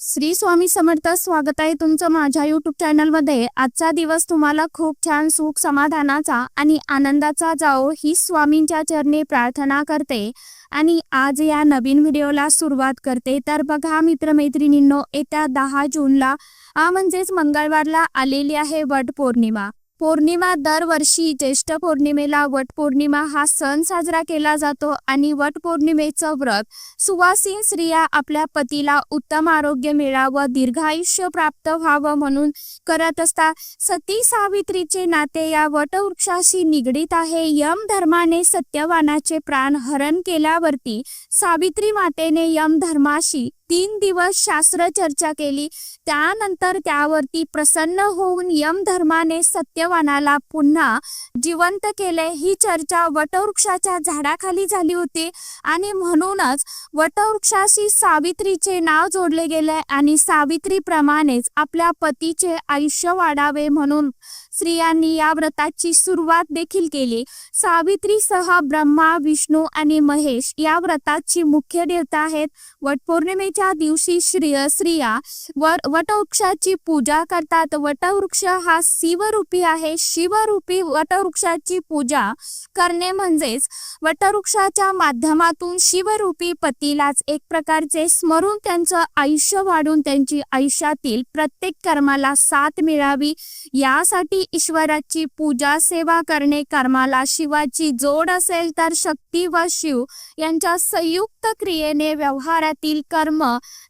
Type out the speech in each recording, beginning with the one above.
श्री स्वामी समर्थ स्वागत आहे तुमचं माझ्या युट्यूब चॅनलमध्ये आजचा दिवस तुम्हाला खूप छान सुख समाधानाचा आणि आनंदाचा जाओ ही स्वामींच्या चरणी प्रार्थना करते. आणि आज या नवीन व्हिडिओला सुरुवात करते. तर बघा मित्रमैत्रिणींनो येत्या दहा जूनला म्हणजेच मंगळवारला आलेली आहे वट पौर्णिमा. पौर्णिमा दरवर्षी ज्येष्ठ पौर्णिमेला वटपौर्णिमा हा सण साजरा केला जातो आणि वटपौर्णिमेचं व्रत सुवासीन स्त्रिया आपल्या पतीला उत्तम आरोग्य मिळावं दीर्घायुष्य प्राप्त व्हावं म्हणून करत असतात. सती सावित्रीचे नाते या वटवृक्षाशी निगडीत आहे. यम धर्माने सत्यवानाचे प्राण हरण केल्यावरती सावित्री मातेने यम धर्माशी तीन दिवस शास्त्र चर्चा केली. त्यानंतर त्यावरती प्रसन्न होऊन यम धर्माने सत्यवानाला पुन्हा जिवंत केले. ही चर्चा वटवृक्षाच्या झाडाखाली झाली होती आणि म्हणूनच वटवृक्षाशी सावित्रीचे नाव जोडले गेले आणि सावित्रीप्रमाणेच आपल्या पतीचे आयुष्य वाढावे म्हणून स्त्रियांनी या व्रताची सुरुवात देखील केली. सावित्रीसह ब्रह्मा विष्णू आणि महेश या व्रताची मुख्य देवता आहेत. वटपौर्णिमेच्या दिवशी श्री स्त्रिया वर वटवृक्षाची पूजा करतात. वटवृक्ष हा शिवरूपी आहे. शिवरूपी वटवृक्षाची पूजा करणे म्हणजेच वटवृक्षाच्या माध्यमातून शिवरूपी पतीलाच एक प्रकारचे स्मरून त्यांचं आयुष्य वाढून त्यांची आयुष्यातील प्रत्येक कर्माला साथ मिळावी. यासाठी ईश्वराची पूजा सेवा करणे कर्माला शिवाची जोड असेल तर शक्ती व शिव यांच्या संयुक्त क्रियेने व्यवहारातील कर्म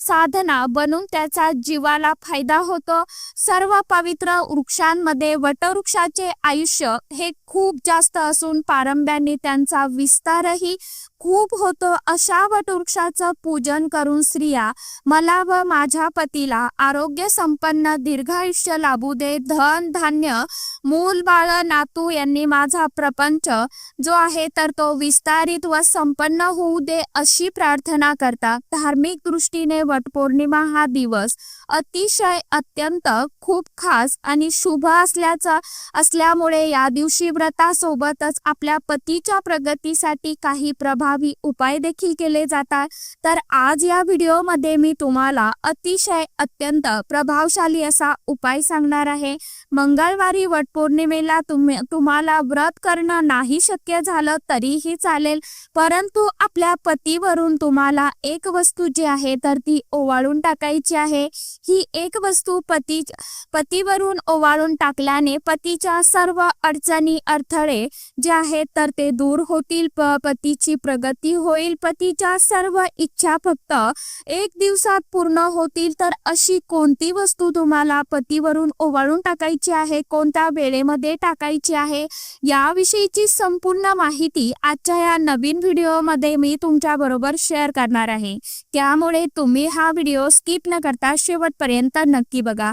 साधना बनून त्याचा जीवाला फायदा होतो. सर्व पवित्र वृक्षांमध्ये वटवृक्षाचे आयुष्य हे खूप जास्त असून पारंब्याने त्यांचा विस्तारही खूप होतो. अशा वटवृक्षाचं पूजन करून स्त्रिया मला व माझ्या पतीला आरोग्य संपन्न दीर्घायुष्य लाभू दे धन धान्य मूल बाळ नातू यांनी माझा प्रपंच जो आहे तर तो विस्तारित व संपन्न होऊ दे अशी प्रार्थना करता. धार्मिक दृष्टीने वटपौर्णिमा हा दिवस अतिशय अत्यंत खूप खास आणि शुभ असल्याचा असल्यामुळे या दिवशी व्रतासोबतच आपल्या पतीच्या प्रगतीसाठी काही प्रभाव उपाय देखील केले जातात. तर आज या व्हिडिओमध्ये मी तुम्हाला अतिशय अत्यंत प्रभावशाली असा उपाय सांगणार आहे. मंगळवारी वटपौर्णिमेला तुम्ही तुम्हाला व्रत करणं नाही शक्य झालं तरीही चालेल. परंतु आपल्या पतीवरून तुम्हाला एक वस्तू जी आहे तर ती ओवाळून टाकायची आहे. ही एक वस्तू पती पतीवरून ओवाळून टाकल्याने पतीच्या सर्व अडचणी अडथळे जे आहेत तर ते दूर होतील. पतीची प्र प्रगती होईल. पतीच्या सर्व इच्छा फक्त एक दिवसात पूर्ण होतील. तर अशी कोणती वस्तू तुम्हाला पतीवरून ओवाळून टाकायची आहे? कोणत्या वेळेमध्ये टाकायची आहे? याविषयीची संपूर्ण माहिती आजच्या या नवीन व्हिडिओमध्ये मी तुमच्या बरोबर शेअर करणार आहे. त्यामुळे तुम्ही हा व्हिडिओ स्किप न करता शेवटपर्यंत नक्की बघा.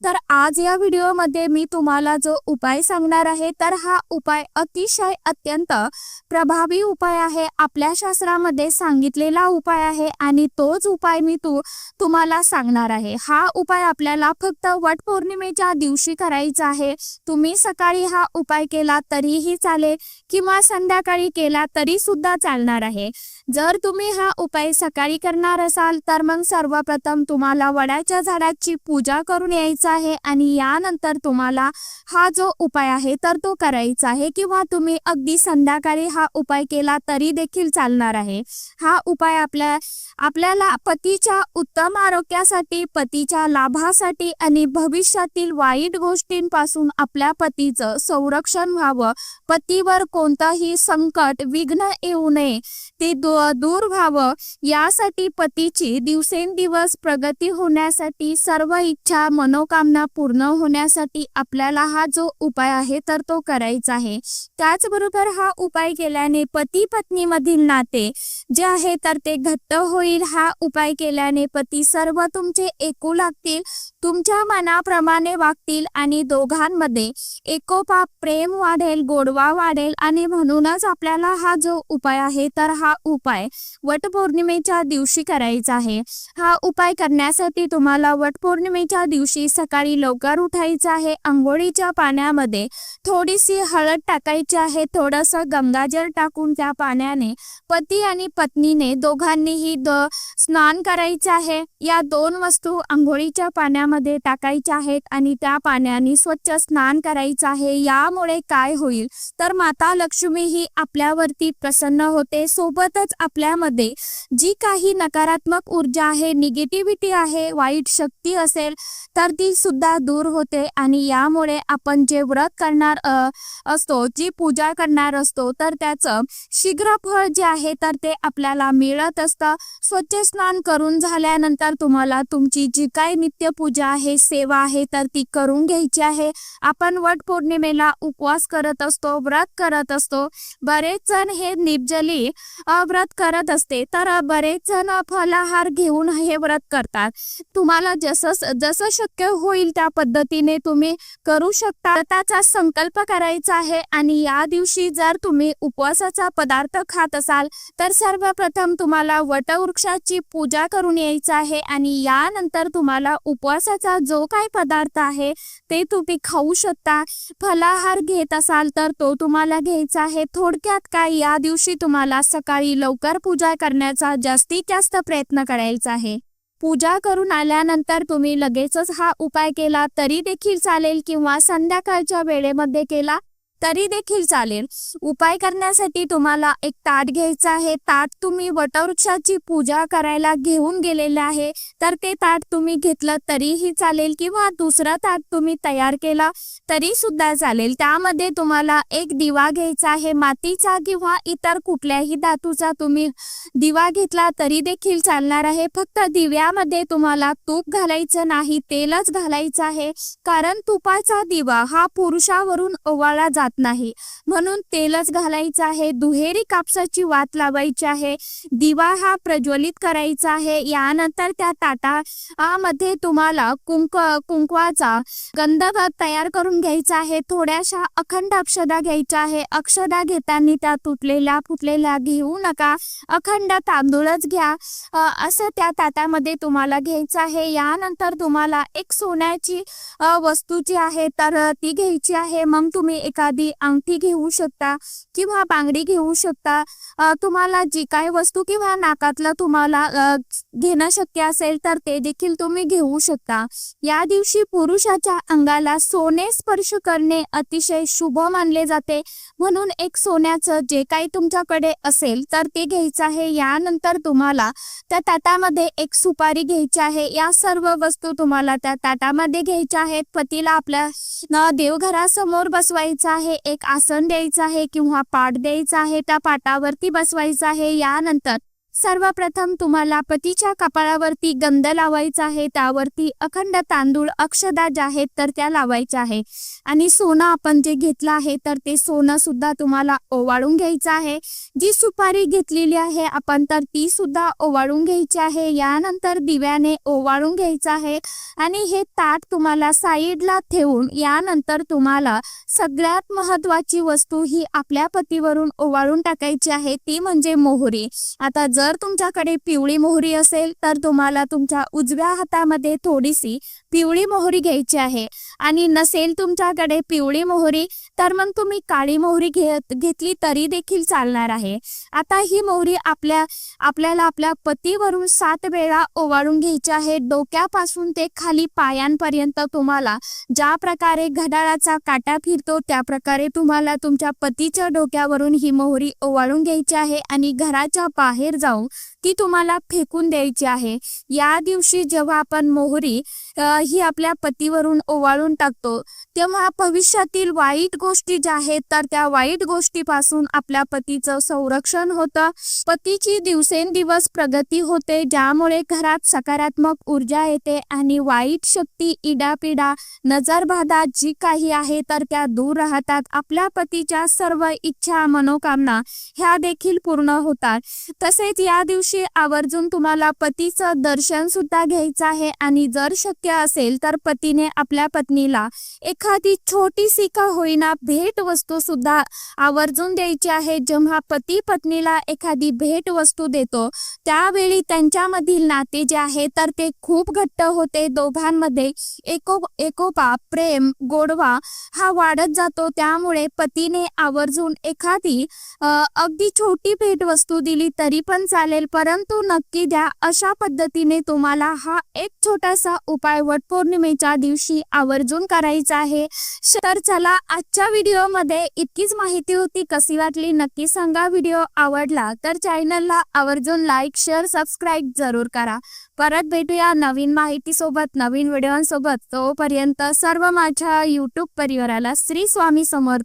तर आज या व्हिडिओमध्ये मी तुम्हाला जो उपाय सांगणार आहे तर हा उपाय अतिशय अत्यंत प्रभावी उपाय आहे. आपल्या शास्त्रामध्ये सांगितलेला उपाय आहे आणि तोच उपाय मी तू तुम्हाला सांगणार आहे. हा उपाय आपल्याला फक्त वट पौर्णिमेच्या दिवशी करायचा आहे. तुम्ही सकाळी हा उपाय केला तरीही चालेल किंवा संध्याकाळी केला तरी सुद्धा चालणार आहे. जर तुम्ही हा उपाय सकाळी करणार असाल तर मग सर्वप्रथम तुम्हाला वडाच्या झाडाची पूजा करून यायचं आहे आणि यानंतर तुम्हाला हा जो उपाय आहे तर तो करायचा आहे किंवा तुम्ही अगदी संध्याकाळी हा उपाय केला तरी देखील चालणार आहे. हा उपाय आपल्या आपल्याला पतीच्या उत्तम आरोग्यासाठी पतीच्या लाभासाठी आणि भविष्यातील वाईट गोष्टींपासून आपल्या पतीचं संरक्षण व्हावं. पतीवर कोणतंही संकट विघ्न येऊ नये ते दूर व्हावं. यासाठी पतीची दिवसेंदिवस प्रगती होण्यासाठी सर्व इच्छा मनोकामना पूर्ण होण्यासाठी आपल्याला हा जो उपाय आहे तर तो करायचा आहे. त्याचबरोबर हा उपाय केल्याने पती पत्नीमधील नाते जे आहे तर ते घट्ट होईल. हा उपाय केल्याने पती सर्व तुमचे एकू लागतील. तुमच्या मनाप्रमाणे वागतील आणि दोघांमध्ये एकोपा प्रेम वाढेल गोडवा वाढेल आणि म्हणूनच आपल्याला हा जो उपाय आहे तर हा उपाय वटपौर्णिमेच्या दिवशी करायचा आहे. हा उपाय करण्यासाठी तुम्हाला वटपौर्णिमेच्या दिवशी सकाळी लवकर उठायचं आहे. आंघोळीच्या पाण्यामध्ये थोडीशी हळद टाकायची आहे. थोडंसं गंगाजल टाकून त्या पाण्याने पती आणि पत्नीने दोघांनीही द स्नान करायचे आहे. या दोन वस्तू आंघोळीच्या पाण्यामध्ये टाकायच्या आहेत आणि त्या पाण्याने स्वच्छ स्नान करायचं आहे. यामुळे काय होईल? तर माता लक्ष्मी ही आपल्यावरती प्रसन्न होते. सोबतच आपल्यामध्ये जी काही नकारात्मक ऊर्जा आहे निगेटिव्हिटी आहे वाईट शक्ती असेल तर ती सुद्धा दूर होते. आणि यामुळे आपण जे व्रत करणार असतो जी पूजा करणार असतो तर त्याचं शीघ्र फळ जे आहे तर ते आपल्याला मिळत असतं. स्वच्छ स्नान करून झाल्यानंतर तुम्हाला तुमची जी काही नित्यपूजा आहे सेवा आहे तर ती करून घ्यायची आहे. आपण वट पौर्णिमेला उपवास करत असतो व्रत करत असतो. बरेच जण हे निर्जली व्रत करत असते. तर बरेच जण फलाहार घेऊन हे व्रत करतात. तुम्हाला जसं जसं शक्य होईल त्या पद्धतीने तुम्ही करू शकता. त्याचा संकल्प करायचा आहे आणि या दिवशी जर तुम्ही उपवासाचा पदार्थ खात असाल तर सर्वप्रथम तुम्हाला वटवृक्षाची पूजा करून यायचं आहे आणि यानंतर तुम्हाला उपवास उपवासाचा जो काही पदार्थ आहे ते तुम्ही खाऊ शकता. फलाहार घेत असाल तर तो तुम्हाला घ्यायचा आहे. थोडक्यात काय या दिवशी तुम्हाला सकाळी लवकर पूजा करण्याचा जास्तीत जास्त प्रयत्न करायचा आहे. पूजा करून आल्यानंतर तुम्ही लगेचच हा उपाय केला तरी देखील चालेल किंवा संध्याकाळच्या वेळेमध्ये केला तरी देखील चालेल. उपाय करण्यासाठी तुम्हाला एक ताट घ्यायचं आहे. ताट तुम्ही वटवृक्षाची पूजा करायला घेऊन गेलेले आहे. तर ते ताट तुम्ही घेतलं तरीही चालेल किंवा दुसरा ताट तुम्ही तयार केला तरी सुद्धा चालेल. त्यामध्ये तुम्हाला एक दिवा घ्यायचा आहे. मातीचा किंवा इतर कुठल्याही धातूचा तुम्ही दिवा घेतला तरी देखील चालणार आहे. फक्त दिव्यामध्ये तुम्हाला तूप घालायचं नाही तेलच घालायचं आहे. कारण तुपाचा दिवा हा पुरुषावरून ओवाळला जातो. नाही. म्हणून तेलच घालायचं आहे दुहेरी कापसाची वात लावायची आहे दिवा हा प्रज्वलित करायचा आहे. यानंतर त्या ताटामध्ये तुम्हाला कुंक कुंकवाचा गंध तयार करून घ्यायचा आहे. थोड्याशा अखंड अक्षदा घ्यायच्या आहे. अक्षदा घेताना त्या तुटलेल्या फुटलेल्या घेऊ नका. अखंड तांदूळच घ्या. असं त्या ताटामध्ये तुम्हाला घ्यायचं आहे. यानंतर तुम्हाला एक सोन्याची वस्तू जी आहे तर ती घ्यायची आहे. मग तुम्ही एखादी अंगठी घेऊ शकता किंवा बांगडी घेऊ शकता. तुम्हाला जी काही वस्तू किंवा नाकातलं तुम्हाला घेणं शक्य असेल तर ते देखील तुम्ही घेऊ शकता. या दिवशी पुरुषाच्या अंगाला सोने स्पर्श करणे अतिशय शुभ मानले जाते. म्हणून एक सोन्याचं जे काही तुमच्याकडे असेल तर ते घ्यायचं आहे. यानंतर तुम्हाला त्या ताटामध्ये एक सुपारी घ्यायची आहे. या सर्व वस्तू तुम्हाला त्या ताटामध्ये घ्यायच्या आहेत. पतीला आपल्या देवघरासमोर बसवायचं आहे. एक आसन द्यायचं आहे किंवा पाट द्यायचा आहे त्या पाटावरती बसवायचं आहे यानंतर सर्वप्रथम तुम्हाला पतीच्या कपाळावरती गंध लावायचा आहे त्यावरती अखंड तांदूळ अक्षदा ज्या आहेत तर त्या लावायच्या आहे. आणि सोनं आपण जे घेतलं आहे तर ते सोनं सुद्धा तुम्हाला ओवाळून घ्यायचं आहे. जी सुपारी घेतलेली आहे आपण तर ती सुद्धा ओवाळून घ्यायची आहे. यानंतर दिव्याने ओवाळून घ्यायचं आहे. आणि हे ताट तुम्हाला साईडला ठेवून यानंतर तुम्हाला सगळ्यात महत्वाची वस्तू ही आपल्या पतीवरून ओवाळून टाकायची आहे ती म्हणजे मोहरी. आता जर तुमच्याकडे पिवळी मोहरी असेल तर तुम्हाला तुमच्या उजव्या हातामध्ये थोडीशी पिवळी मोहरी घ्यायची आहे. आणि नसेल तुमच्याकडे पिवळी मोहरी तर मग तुम्ही काळी मोहरी घेत घेतली तरी देखील चालणार आहे. आता ही मोहरी आपल्या आपल्याला आपल्या पतीवरून सात वेळा ओवाळून घ्यायची आहे. डोक्यापासून ते खाली पायांपर्यंत तुम्हाला ज्या प्रकारे घड्याळाचा काटा फिरतो त्या प्रकारे तुम्हाला तुमच्या पतीच्या डोक्यावरून ही मोहरी ओवाळून घ्यायची आहे. आणि घराच्या बाहेर जाऊन ती तुम्हाला फेकून द्यायची आहे. या दिवशी जेव्हा आपण मोहरी ही आपल्या पतीवरून ओवाळून टाकतो. तेव्हा भविष्यातील वाईट गोष्टी ज्या आहेत तर त्या वाईट गोष्टीपासून आपल्या पतीचं संरक्षण होतं. पतीची दिवसेंदिवस प्रगती होते ज्यामुळे घरात सकारात्मक ऊर्जा येते आणि वाईट शक्ती इडापिडा नजरबाधा जी काही आहे तर त्या दूर राहतात. आपल्या पतीच्या सर्व इच्छा मनोकामना ह्या देखील पूर्ण होतात. तसेच या दिवशी आवर्जून तुम्हाला पतीचं दर्शन सुद्धा घ्यायचं आहे आणि जर शक्य असेल तर पतीने आपल्या पत्नीला एखादी छोटीशी का होईना भेट वस्तू सुद्धा आवर्जून द्यायची आहे. जेव्हा पती पत्नीला एखादी भेट वस्तू देतो त्यावेळी त्यांच्यामधील नाते जे आहे तर ते खूप घट्ट होते. दोघांमध्ये एको एकोपा प्रेम गोडवा हा वाढत जातो. त्यामुळे पतीने आवर्जून एखादी अगदी छोटी भेट वस्तू दिली तरी पण चालेल. परंतु नक्की द्या अशा पद्धतीने तुम्हाला हा एक छोटासा उपाय वटपौर्णिमेच्या दिवशी आवर्जून करायचा आहे? तर चला आजच्या व्हिडिओमध्ये इतकीच माहिती होती कशी वाटली नक्की सांगा. व्हिडिओ आवडला तर चॅनलला आवर्जून लाईक शेअर सबस्क्राईब जरूर करा. परत भेटूया नवीन माहितीसोबत नवीन व्हिडिओसोबत. तोपर्यंत सर्व माझ्या यूट्यूब परिवाराला श्री स्वामी समर्थ.